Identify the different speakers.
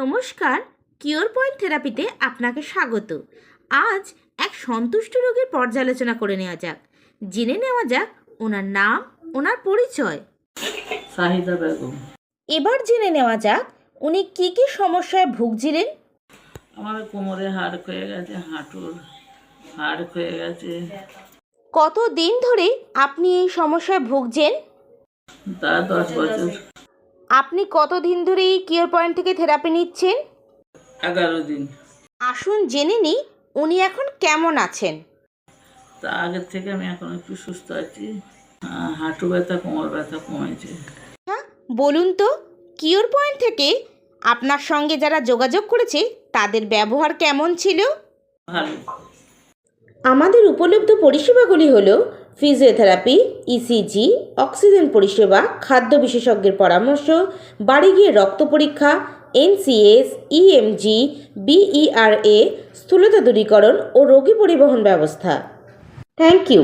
Speaker 1: নমস্কার cure point থেরাপিতে আপনাকে স্বাগত। আজ এক সন্তুষ্ট রোগীর পর্যালোচনা করে নেওয়া যাক। জেনে নেওয়া যাক ওনার নাম ওনার পরিচয়।
Speaker 2: সাহিদা বেগম।
Speaker 1: এবার জেনে নেওয়া যাক উনি কি কি সমস্যায় ভুগছিলেন।
Speaker 2: আমার কোমরে হাড় ক্ষয়ে গেছে হাঁটুর হাড় ক্ষয়ে গেছে।
Speaker 1: কত দিন ধরে আপনি এই সমস্যায় ভুগছেন?
Speaker 2: তা দশ বছর।
Speaker 1: আপনি কত দিন ধরে এই কিওর পয়েন্ট থেকে থেরাপি নিচ্ছেন?
Speaker 2: এগারো দিন।
Speaker 1: আসুন জেনে নিই উনি এখন কেমন আছেন।
Speaker 2: তা আগের থেকে আমি এখন একটু সুস্থ আছি। আহ, হাঁটু ব্যথা কোমর ব্যথা কমেছে।
Speaker 1: হ্যাঁ বলুন তো কিওর পয়েন্ট থেকে আপনার সঙ্গে যারা যোগাযোগ করেছে তাদের ব্যবহার কেমন ছিল?
Speaker 2: ভালো।
Speaker 1: আমাদের উপলব্ধ পরিষেবাগুলি হল ফিজিওথেরাপি ইসিজি অক্সিজেন পরিষেবা, খাদ্য বিশেষজ্ঞের পরামর্শ, বাড়ি গিয়ে রক্ত পরীক্ষা এনসিএস ইএমজি বিইআরএ স্থূলতা দূরীকরণ ও রোগী পরিবহন ব্যবস্থা। Thank you